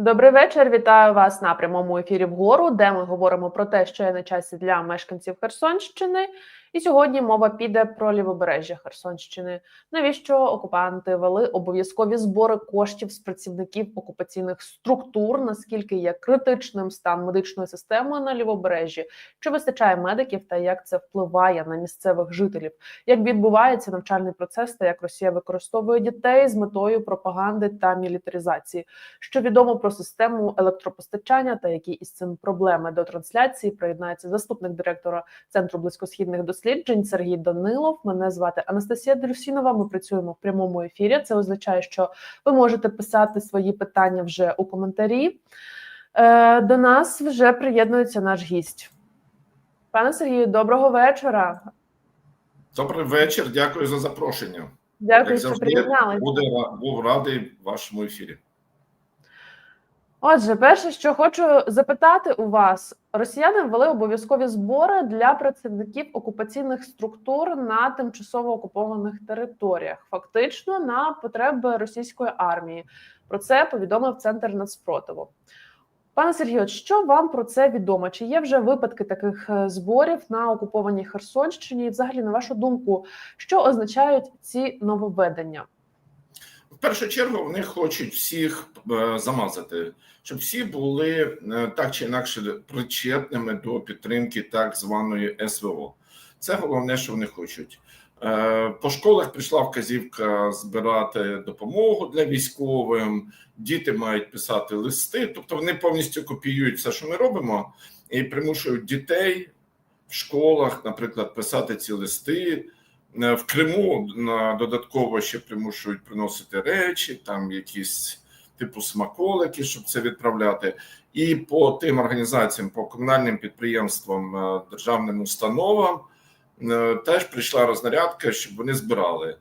Добрий вечір. Вітаю вас на прямому ефірі вгору, де ми говоримо про те, що є на часі для мешканців Херсонщини. І сьогодні мова піде про лівобережжя Херсонщини. Навіщо окупанти вели обов'язкові збори коштів з працівників окупаційних структур? Наскільки є критичним стан медичної системи на лівобережжі? Чи вистачає медиків та як це впливає на місцевих жителів? Як відбувається навчальний процес та як Росія використовує дітей з метою пропаганди та мілітаризації? Що відомо про систему електропостачання та які із цим проблеми до трансляції приєднається заступник директора центру близькосхідних досліджень Сергій Данилов. Мене звати Анастасія Друсінова. Ми працюємо в прямому ефірі. Це означає, що ви можете писати свої питання вже у коментарі. Е, До нас вже приєднується наш гість. Пане Сергію, доброго вечора. Добрий вечір. Дякую за запрошення. Дякую, Як що приєдналися. Буде був радий вашому ефірі. Отже, перше, що хочу запитати у вас, росіяни ввели обов'язкові збори для працівників окупаційних структур на тимчасово окупованих територіях, фактично на потреби російської армії. Про це повідомив центр нацпротиву. Пане Сергію, що вам про це відомо? Чи є вже випадки таких е, зборів на окупованій Херсонщині? І взагалі, на вашу думку, що означають ці нововведення? Першу чергу вони хочуть всіх е, замазати, щоб всі були е, так чи інакше причетними до підтримки так званої СВО. Це головне, що вони хочуть. Е, По школах прийшла вказівка збирати допомогу для військовим. Діти мають писати листи, тобто вони повністю копіюють все, що ми робимо, і примушують дітей в школах, наприклад, писати ці листи. Е, В Криму додатково ще примушують приносити речі, там якісь типу смаколики, щоб це відправляти. І по тим організаціям, по комунальним підприємствам, е, державним установам е, теж прийшла рознарядка, щоб вони збирали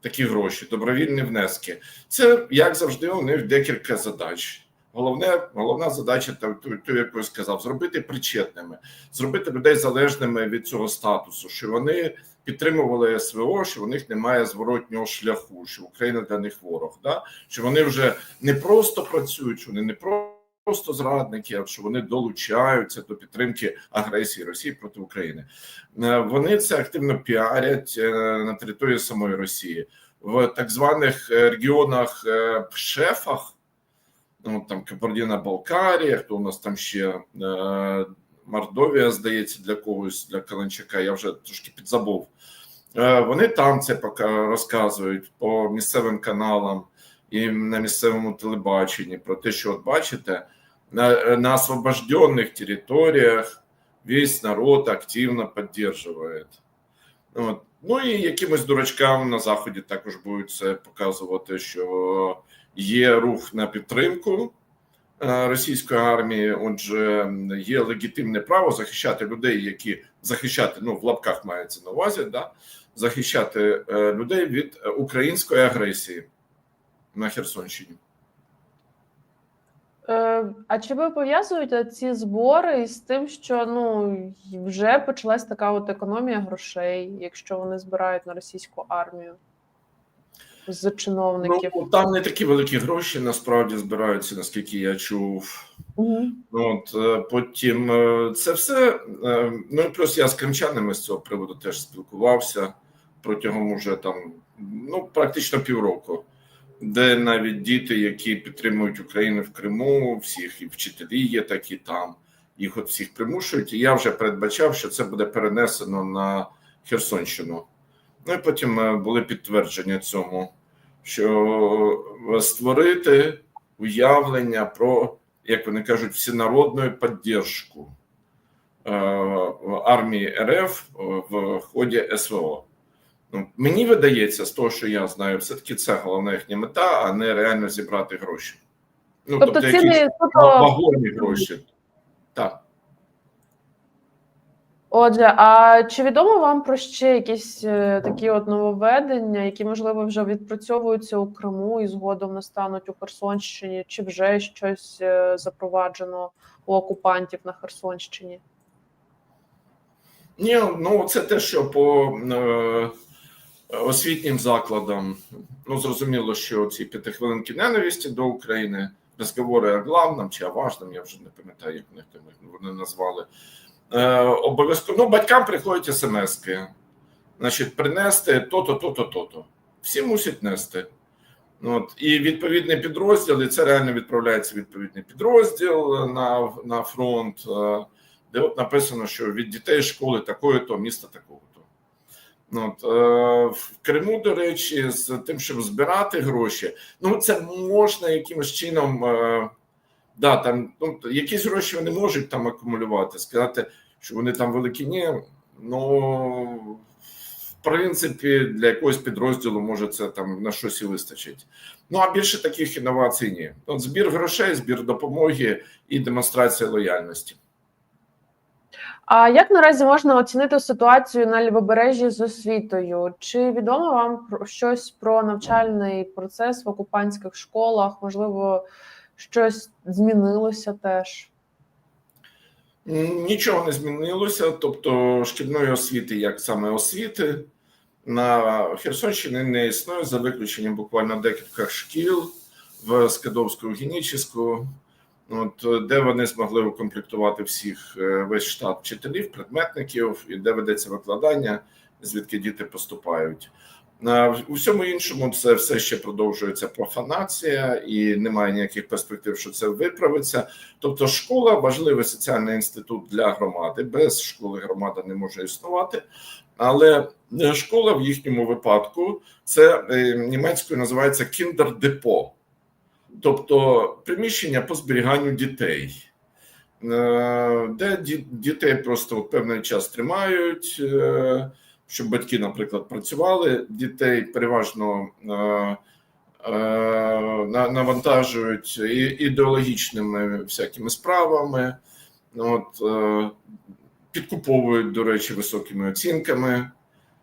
такі гроші, добровільні внески. Це як завжди, у них декілька задач. Головне, головна задача, та ту, ту, яку я сказав, зробити причетними, зробити людей залежними від цього статусу, що вони підтримували СВО, що у них немає зворотнього шляху, що Україна для них ворог. Да? Що вони вже не просто працюють, що вони не просто зрадники, а що вони долучаються до підтримки агресії Росії проти України. Е, Вони це активно піарять е, на території самої Росії в так званих е, регіонах шефах. Ну, там Кабардіна Балкарія, хто у нас там ще е, Мордовія, здається, для когось, для Каленчака, я вже трошки підзабув. Е, Вони там це розказують по місцевим каналам і на місцевому телебаченні про те, що от бачите, на, на освобожденных територіях весь народ активно підтримує. От. Ну і якимось дурачкам на заході також будуть це показувати, що є рух на підтримку е, російської армії. Отже, є легітимне право захищати людей, які захищати ну в лапках мається на увазі, да захищати е, людей від е, української агресії на Херсонщині. А чи ви пов'язуєте ці збори із тим, що ну вже почалась така от економія грошей, якщо вони збирають на російську армію з чиновників? Ну там не такі великі гроші насправді збираються, наскільки я чув. Угу. От е, потім е, це все. е, Ну і плюс я з кримчанами з цього приводу теж спілкувався протягом уже там ну практично півроку, де навіть діти, які підтримують Україну в Криму, всіх і вчителі є такі там, їх от всіх примушують. І я вже передбачав, що це буде перенесено на Херсонщину. Ну і потім е, були підтвердження цьому, що е, створити уявлення про як вони кажуть, всенародну підтримку е, армії РФ в ході СВО. Ну, мені видається, з того, що я знаю, все-таки це головна їхня мета, а не реально зібрати гроші. Ну, Тобто якісь ціни суто вагомі гроші. Так. Отже, а чи відомо вам про ще якісь е, такі от нововведення, які можливо вже відпрацьовуються у Криму і згодом настануть у Херсонщині, чи вже щось е, запроваджено у окупантів на Херсонщині? Ні, ну це те, що по е, освітнім закладам, ну зрозуміло, що ці п'ятихвилинки ненависті до України розговори о главном чи о важном, я вже не пам'ятаю, як вони назвали. Е, обов'язково ну, батькам приходять смски. Значить, принести то-то, то-то, то-то. Всі мусять нести. От, і відповідний підрозділ, і це реально відправляється відповідний підрозділ на, на фронт, е, де от написано, що від дітей школи такої-то, міста такого-то. От, е, в Криму, до речі, з тим, щоб збирати гроші, ну це можна якимось чином. Да, там, ну, якісь гроші вони можуть там акумулювати, сказати, що вони там великі, ні. Ну, в принципі, для якогось підрозділу може це там на щось і вистачить. Ну а більше таких інновацій ні. От збір грошей, збір допомоги і демонстрація лояльності. А як наразі можна оцінити ситуацію на лівобережжі з освітою? Чи відомо вам про щось про навчальний процес в окупантських школах? Можливо, щось змінилося теж? Нічого не змінилося. Тобто, шкільної освіти, як саме освіти, на Херсонщині не існує за виключенням буквально декілька шкіл в Скадовську, Генічеську, от де вони змогли укомплектувати всіх е, весь штат вчителів, предметників, і де ведеться викладання, звідки діти поступають. У всьому іншому це все ще продовжується профанація, і немає ніяких перспектив, що це виправиться. Тобто, школа важливий соціальний інститут для громади. Без школи громада не може існувати. Але е, школа в їхньому випадку це е, німецькою називається кіндердепо, тобто приміщення по зберіганню дітей, е, де дітей просто певний час тримають щоб батьки, наприклад, працювали дітей, переважно е, е, навантажують ідеологічними всякими справами, от, е, підкуповують, до речі, високими оцінками.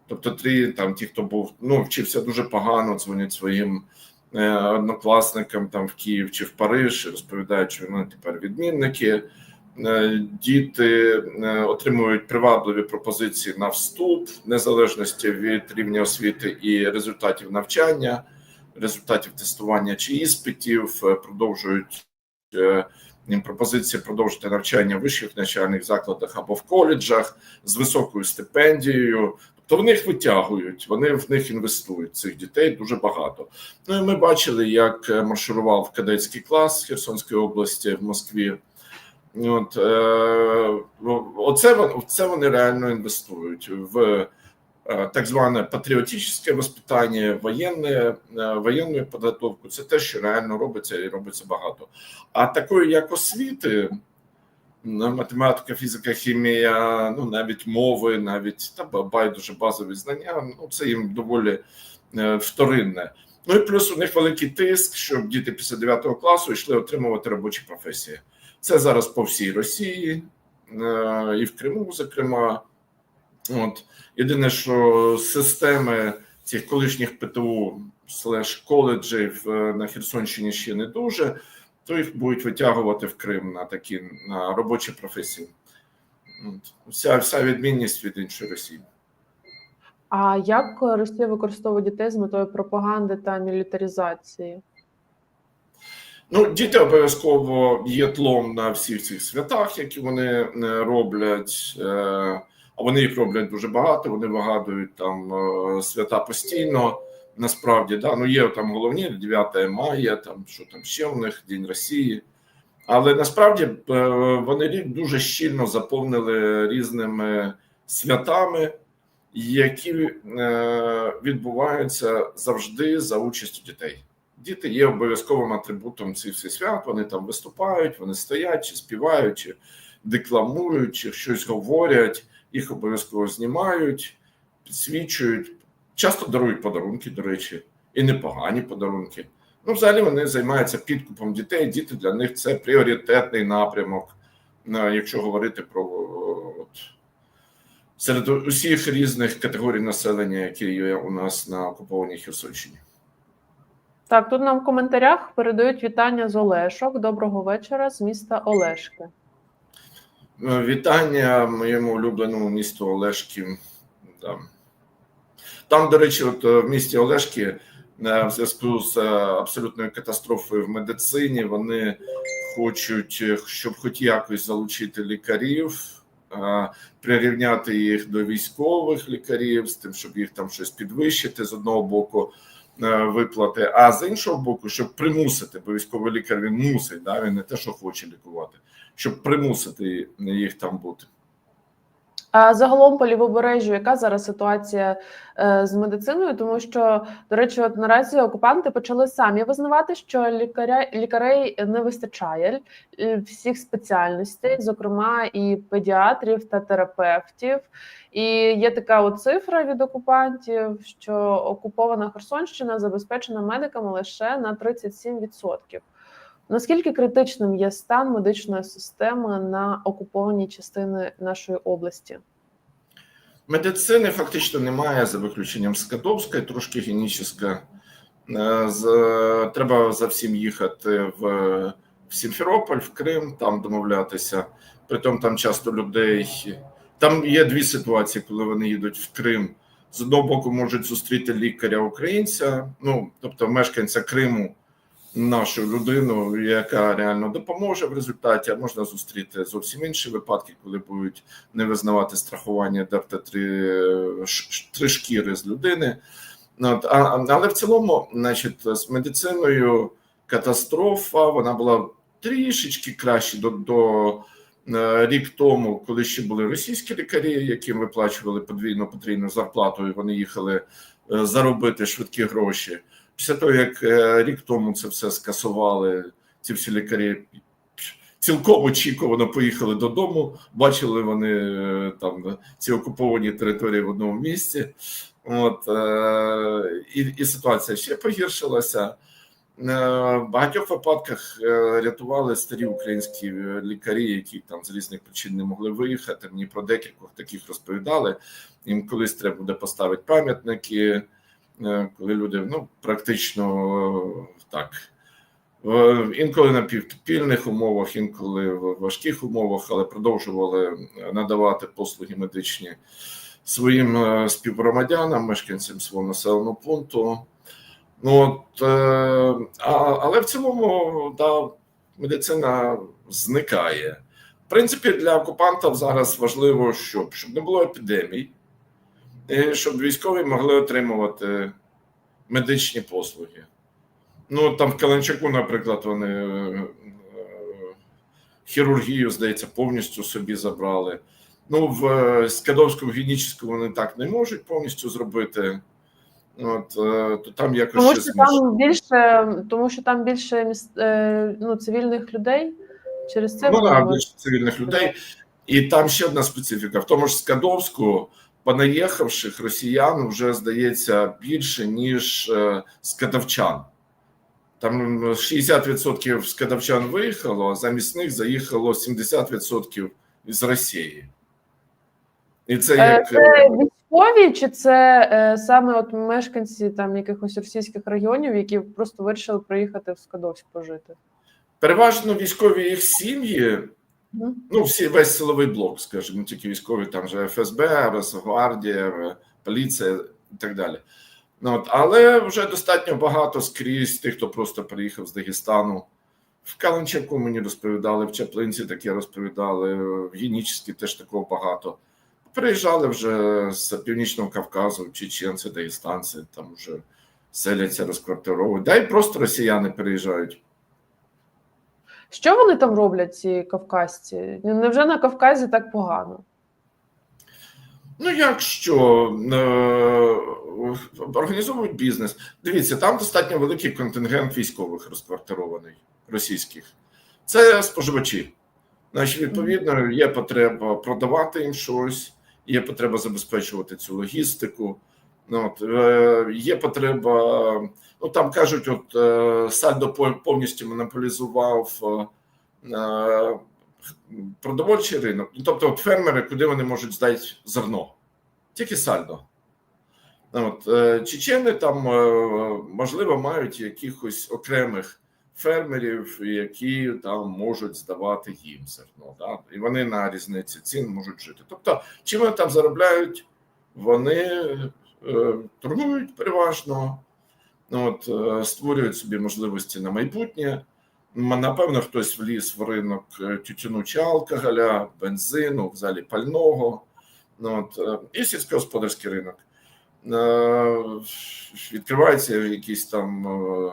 Тобто, три там ті, хто був ну вчився дуже погано, дзвонять своїм е, однокласникам там в Київ чи в Париж, розповідають, що вони тепер відмінники. Е, діти е, отримують привабливі пропозиції на вступ, в незалежності від рівня освіти і результатів навчання, результатів тестування чи іспитів, е, продовжують пропозиції продовжити навчання в вищих навчальних закладах або в коледжах з високою стипендією. Тобто вони їх витягують, вони в них інвестують цих дітей дуже багато. Ну і ми бачили, як марширував кадетський клас Херсонської області в Москві. От, е, оце, це вони реально інвестують в е, так зване патріотичне воспитання, воєнне, е, воєнну підготовку. Це те, що реально робиться і робиться багато. А такої, як освіти, математика, фізика, хімія, ну навіть мови, навіть та байдуже базові знання, ну це їм доволі вторинне. Ну і плюс у них великий тиск, щоб діти після 9 класу йшли отримувати робочі професії. Це зараз по всій Росії е, і в Криму, зокрема. От єдине, що системи цих колишніх ПТУ слеш коледжів е, на Херсонщині ще не дуже, то їх будуть витягувати в Крим на такі на робочі професії. От. Вся, вся відмінність від іншої Росії. А як Росія використовує дітей з метою пропаганди та мілітаризації? Ну, діти обов'язково є тлом на всіх цих святах, які вони е, роблять. Е, а вони їх роблять дуже багато. Вони вигадують там е, свята постійно. Насправді, да, ну є там головні 9 мая, там що там ще у них День Росії. Але насправді вони рік дуже щільно заповнили різними святами, які відбуваються завжди за участю дітей. Діти є обов'язковим атрибутом цих всіх свят. Вони там виступають, вони стоять, чи співають, чи декламують, чи щось говорять, їх обов'язково знімають, підсвічують, часто дарують подарунки, до речі, і непогані подарунки. Ну, взагалі вони займаються підкупом дітей. Діти для них це пріоритетний напрямок, якщо говорити про от, серед усіх різних категорій населення, які є у нас на окупованій Херсонщині. Так, тут нам в коментарях передають вітання з Олешок. Доброго вечора з міста Олешки. Е, вітання моєму улюбленому місту Олешки. Там, до речі, от е, в місті Олешки е, в зв'язку з абсолютною катастрофою в медицині. Вони хочуть, щоб хоч якось залучити лікарів, прирівняти їх до військових лікарів, з тим, щоб їх там щось підвищити з одного боку. Е, Виплати, а з іншого боку, щоб примусити, бо військовий лікар він мусить, да, він не те, що хоче лікувати, щоб примусити їх там бути. А загалом по лівобережжю, яка зараз ситуація е, з медициною? Тому що, до речі, от наразі окупанти почали самі визнавати, що лікаря лікарей не вистачає е, всіх спеціальностей, зокрема і педіатрів та терапевтів. І є така от цифра від окупантів, що окупована Херсонщина забезпечена медиками лише на 37%. Наскільки критичним є стан медичної системи на окупованій частини нашої області? Медицини фактично немає за виключенням Скадовська, трошки генічна. Е, Треба за всім їхати в, в Сімферополь, в Крим, там домовлятися. Притом там часто людей. Там є дві ситуації, коли вони їдуть в Крим. З одного боку можуть зустріти лікаря українця, ну тобто мешканця Криму, нашу людину, яка реально допоможе в результаті. А можна зустріти зовсім інші випадки, коли будуть не визнавати страхування, дерти три, три шкіри з людини. От, а, але в цілому, значить, з медициною катастрофа, вона була трішечки краще до, до е, рік тому, коли ще були російські лікарі, яким виплачували подвійну потрійну зарплату, і вони їхали е, заробити швидкі гроші. Після того, як е, рік тому це все скасували, ці всі лікарі цілком очікувано поїхали додому. Бачили вони е, там ці окуповані території в одному місці. От е, і, і ситуація ще погіршилася. В багатьох випадках рятували старі українські лікарі, які там з різних причин не могли виїхати. Мені про декількох таких розповідали. Їм колись треба буде поставити пам'ятники, коли люди ну практично е, так. е, Інколи на підпільних умовах, інколи в важких умовах, але продовжували надавати послуги медичні своїм е, співгромадянам, мешканцям свого населеного пункту. Ну, от, е, але в цілому да, медицина зникає. В принципі, для окупантів зараз важливо, щоб, щоб не було епідемій, щоб військові могли отримувати медичні послуги. Ну, там в Каленчаку, наприклад, вони е, хірургію, здається, повністю собі забрали. Ну, в е, Скадовському генічному вони так не можуть повністю зробити. От, е, то там якось Тому що там більше, тому що там більше е, ну, цивільних людей. Через це Ну, да, більше цивільних людей. І там ще одна специфіка. В тому ж Скадовську понаїхавших росіян вже здається більше, ніж е, скадовчан. Там 60% скадовчан виїхало, а замість них заїхало 70% з Росії. І це Е, як Це військові, чи це е, саме от мешканці там якихось російських районів, які просто вирішили приїхати в Скадовськ пожити? переважно військові їх сім'ї. Ну, всі весь силовий блок, скажімо, тільки військові, там же ФСБ, Росгвардія, поліція і так далі. Ну, от, але вже достатньо багато скрізь тих, хто просто приїхав з Дагестану. В Каленчаку мені розповідали, в Чаплинці таке розповідали, в Генічській теж такого багато. Приїжджали вже з Північного Кавказу, чеченці, дагестанці, там вже селяться, розквартировують. Да й просто росіяни переїжджають. Що вони там роблять, ці кавказці? Невже на Кавказі так погано? Ну, якщо е, організовують бізнес, дивіться, там достатньо великий контингент військових розквартирований російських. Це споживачі. Значить, відповідно, є потреба продавати їм щось, є потреба забезпечувати цю логістику. Ну, От, е, є потреба, ну там кажуть, от е, Сальдо повністю монополізував е, продовольчий ринок. Ну, тобто, от фермери, куди вони можуть здати зерно, тільки сальдо. От, е, чечени там, можливо, мають якихось окремих фермерів, які там можуть здавати їм зерно. Да? І вони на різниці цін можуть жити. Тобто, чим вони там заробляють, вони торгують переважно. Ну, от, е, створюють собі можливості на майбутнє. Напевно, хтось вліз в ринок е, тютюну чи алкоголя, бензину, взагалі пального. Ну, от, е, і сільськогосподарський ринок. Е, Відкриваються якісь там е,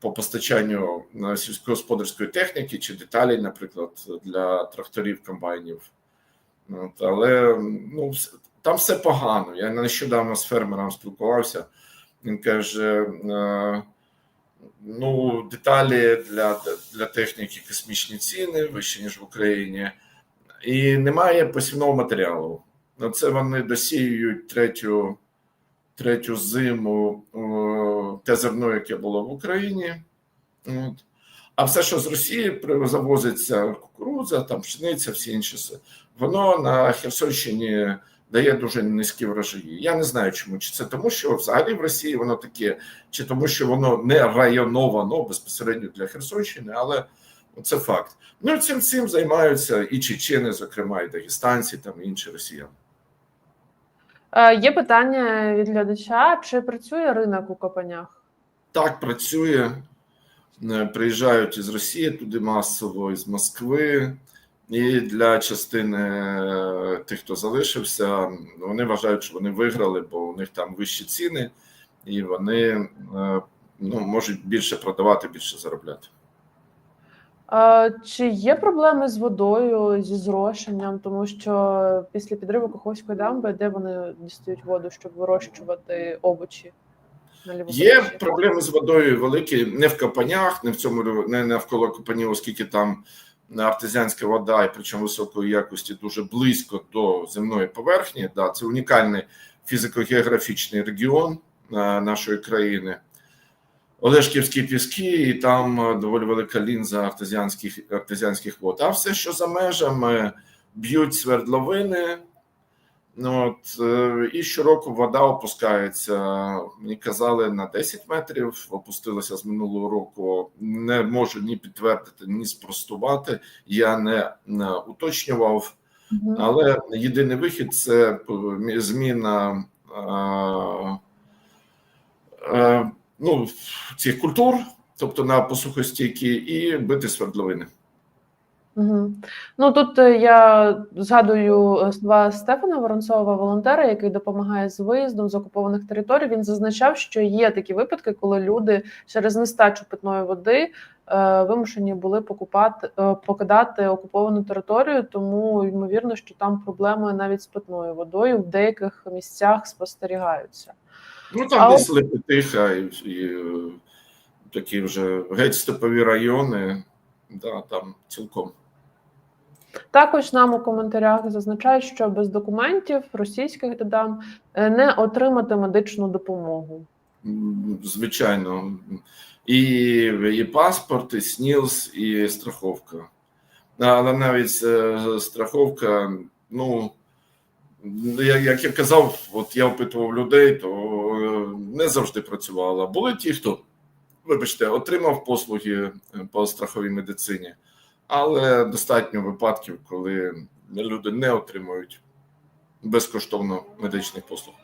по постачанню е, сільськогосподарської техніки чи деталей, наприклад, для тракторів, комбайнів. От, але ну, там все погано. Я нещодавно з фермером спілкувався. Він каже: е, ну, деталі для, для техніки космічні ціни вищі, ніж в Україні, і немає посівного матеріалу. Це вони досіюють третю, третю зиму те зерно, яке було в Україні. От. А все, що з Росії завозиться кукурудза, там пшениця, всі інші, воно на Херсонщині дає дуже низькі врожаї. Я не знаю, чому. Чи це тому, що взагалі в Росії воно таке, чи тому, що воно не районовано безпосередньо для Херсонщини, але це факт. Ну цим цим займаються і чечени, зокрема, і дагестанці, там і інші росіяни. Е, Є питання від глядача: чи працює ринок у Копанях? Так працює. Е, Приїжджають із Росії туди масово, із Москви. І для частини е, тих, хто залишився, вони вважають, що вони виграли, бо у них там вищі ціни, і вони е, ну, можуть більше продавати, більше заробляти. Е, Чи є проблеми з водою, зі зрошенням, тому що після підриву Каховської дамби, де вони дістають воду, щоб вирощувати овочі Є проблеми з водою великі не в Копанях, не в цьому не навколо Копанів, оскільки там артезіанська вода, і причому високої якості, дуже близько до земної поверхні. Да, це унікальний фізико-географічний регіон е, нашої країни. Олешківські піски, і там е, доволі велика лінза артезіанських, артезіанських вод. А все, що за межами, б'ють свердловини. Ну, от, е, і щороку вода опускається. Мені казали на 10 метрів, опустилася з минулого року. Не можу ні підтвердити, ні спростувати. Я не, уточнював. Але єдиний вихід це е, зміна е, ну, цих культур, тобто на посухостійкі, і бити свердловини. Угу. Ну тут е, я згадую е, слова Стефана Воронцова, волонтера, який допомагає з виїздом з окупованих територій. Він зазначав, що є такі випадки, коли люди через нестачу питної води е, вимушені були покупати е, покидати окуповану територію. Тому ймовірно, що там проблеми навіть з питною водою в деяких місцях спостерігаються. Ну там А десь Лепетиха і, і е, такі вже геть степові райони, да, там цілком. Також нам у коментарях зазначають, що без документів російських додам е, не отримати медичну допомогу. Звичайно, і, і паспорт, і СНІЛС, і страховка. Але навіть е, страховка, ну як, я казав, от я опитував людей, то е, не завжди працювала. Були ті, хто, вибачте, отримав послуги по страховій медицині, але достатньо випадків, коли люди не отримують безкоштовно медичних послуг.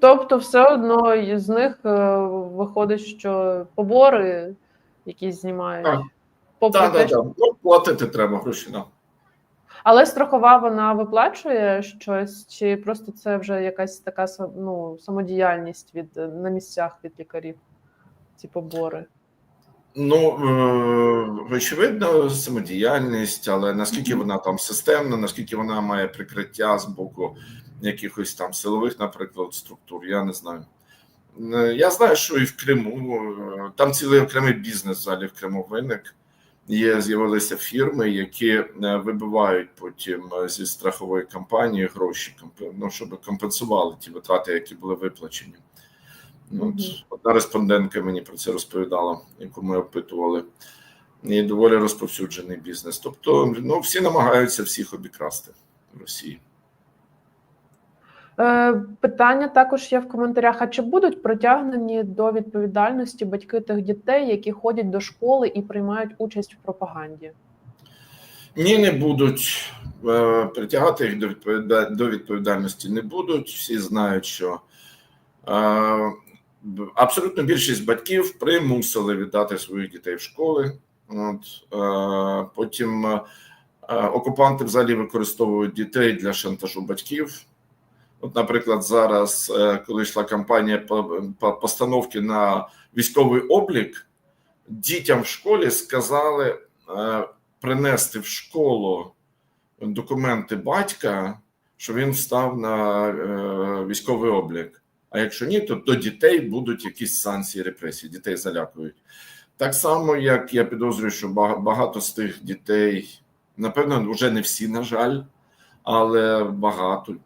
Тобто, все одно з них е, виходить, що побори якісь знімають. Так. Попри Так, те, так, що- так. Ну, платити треба гроші. Да. Але страхова вона виплачує щось, чи просто це вже якась така ну, самодіяльність від на місцях від лікарів, ці побори. Ну, е, очевидно, самодіяльність, але наскільки вона там системна, наскільки вона має прикриття з боку якихось там силових, наприклад, структур, я не знаю. Е, Я знаю, що і в Криму е, там цілий окремий бізнес взагалі в Криму виник. Є з'явилися фірми, які вибивають потім зі страхової компанії гроші, ну, щоб компенсували ті витрати, які були виплачені. От, одна респондентка мені про це розповідала, яку ми опитували. І доволі розповсюджений бізнес. Тобто, ну всі намагаються всіх обікрасти в Росії. Е, питання також є в коментарях: а чи будуть притягнені до відповідальності батьки тих дітей, які ходять до школи і приймають участь в пропаганді? Ні, не будуть е, притягати їх до відповідальності. Не будуть. Всі знають, що е, абсолютно більшість батьків примусили віддати своїх дітей в школи. От, е, потім е, е, окупанти взагалі використовують дітей для шантажу батьків. От, наприклад, зараз, коли йшла кампанія по, по постановки на військовий облік, дітям в школі сказали принести в школу документи батька, що він встав на військовий облік. А якщо ні, то до дітей будуть якісь санкції репресії, дітей залякують. Так само, як я підозрюю, що багато з тих дітей, напевно, вже не всі, на жаль, але багато,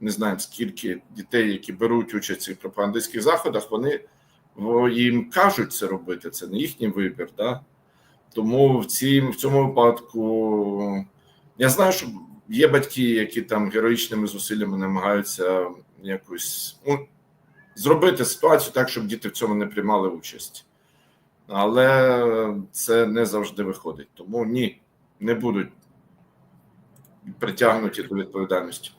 не знаємо скільки дітей, які беруть участь цих пропагандистських заходах, вони їм кажуть це робити, це не їхній вибір. Да? Тому в, цім, в цьому випадку я знаю, що є батьки, які там героїчними зусиллями намагаються якось ну, зробити ситуацію так, щоб діти в цьому не приймали участь. Але це не завжди виходить. Тому ні, не будуть притягнуті до відповідальності.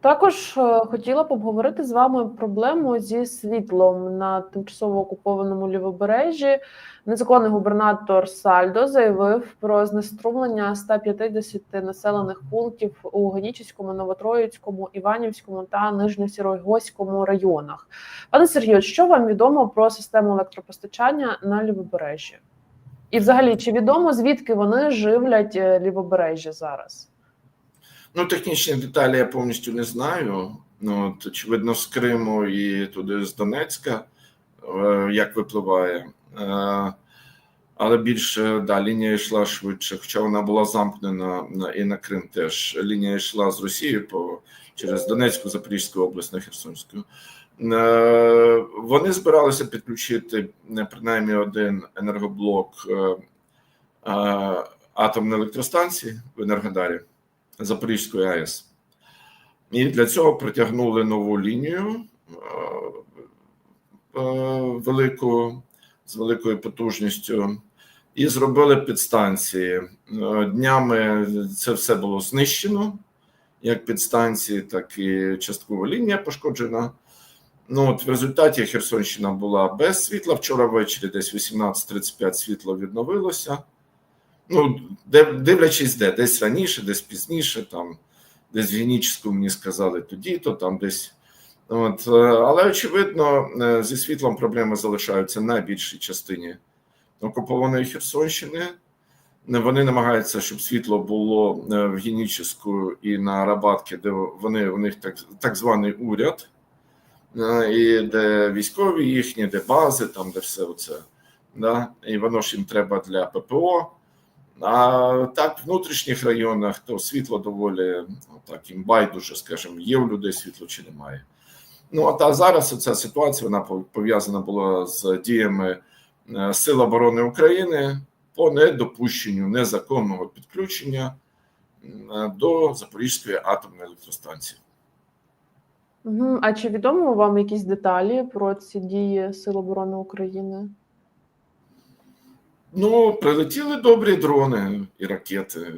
Також е, хотіла б обговорити з вами проблему зі світлом на тимчасово окупованому лівобережжі. Незаконний губернатор Сальдо заявив про знеструмлення 150 населених пунктів у Генічеському, Новотроїцькому, Іванівському та Нижньосірогоському районах. Пане Сергію, що вам відомо про систему електропостачання на лівобережжі? І, взагалі, чи відомо звідки вони живлять е, лівобережжя зараз? Ну, технічні деталі я повністю не знаю. Ну, от, очевидно, з Криму і туди з Донецька, е, як випливає. Е, але більше да, лінія йшла швидше, хоча вона була замкнена і на Крим теж. Лінія йшла з Росії по, через Донецьку, Запорізьку область на Херсонську. Е, вони збиралися підключити принаймні один енергоблок атомної електростанції в Енергодарі. Запорізької АЕС. І для цього притягнули нову лінію е, е, велику з великою потужністю і зробили підстанції. Е, Днями це все було знищено, як підстанції, так і часткова лінія пошкоджена. Ну, от в результаті Херсонщина була без світла. Вчора ввечері, десь 18.35 світло відновилося. Ну, дивлячись, де десь раніше, десь пізніше, там десь в Генічську мені сказали тоді, то там десь. От, е, але очевидно, е, зі світлом проблеми залишаються на більшій частині окупованої Херсонщини. Вони намагаються, щоб світло було е, в Генічську і на Арабатки, де вони у них так, так званий уряд, і де військові їхні, де бази, там де все це. Да? І воно ж їм треба для ППО. А так, в внутрішніх районах то світло доволі ну, так їм байдуже, скажімо, є у людей світло чи немає. Ну а та зараз ця ситуація вона пов- пов'язана була з діями е, Сил оборони України по недопущенню незаконного підключення до Запорізької атомної електростанції. А чи відомо вам якісь деталі про ці дії Сил оборони України? Ну, прилетіли добрі дрони і ракети,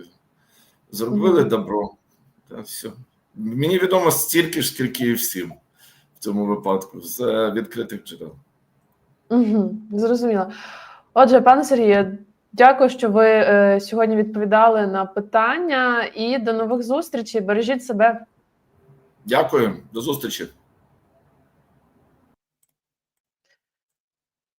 зробили Мгм. добро. Та все. Мені відомо стільки ж, скільки і всім в цьому випадку з е, відкритих джерел. Угу, зрозуміло. Отже, пане Сергію, дякую, що ви е, сьогодні відповідали на питання і до нових зустрічей. Бережіть себе. Дякую, до зустрічі.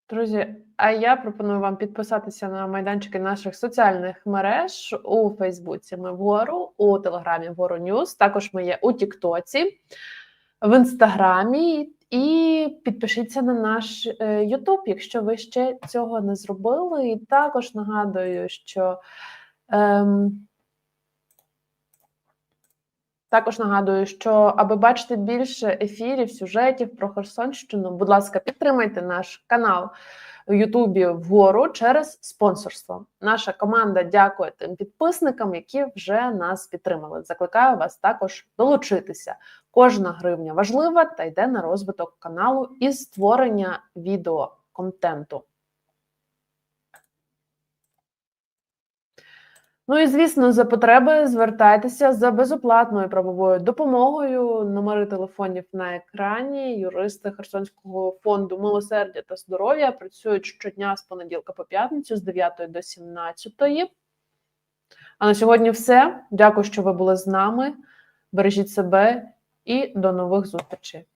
Друзі, а я пропоную вам підписатися на майданчики наших соціальних мереж у Фейсбуці. Ми вгору, у Телеграмі вгору Ньюс. Також ми є у Тіктоці, в Інстаграмі. І підпишіться на наш е, Ютуб, якщо ви ще цього не зробили. І також нагадую, що ем, також нагадую, що аби бачити більше ефірів, сюжетів про Херсонщину, будь ласка, підтримайте наш канал в Ютубі вгору через спонсорство. Наша команда дякує тим підписникам, які вже нас підтримали. Закликаю вас також долучитися. Кожна гривня важлива та йде на розвиток каналу і створення відеоконтенту. Ну і звісно, за потреби звертайтеся за безоплатною правовою допомогою. Номери телефонів на екрані. Юристи Херсонського фонду милосердя та здоров'я працюють щодня з понеділка по п'ятницю з 9 до 17. А на сьогодні все. Дякую, що ви були з нами. Бережіть себе і до нових зустрічей.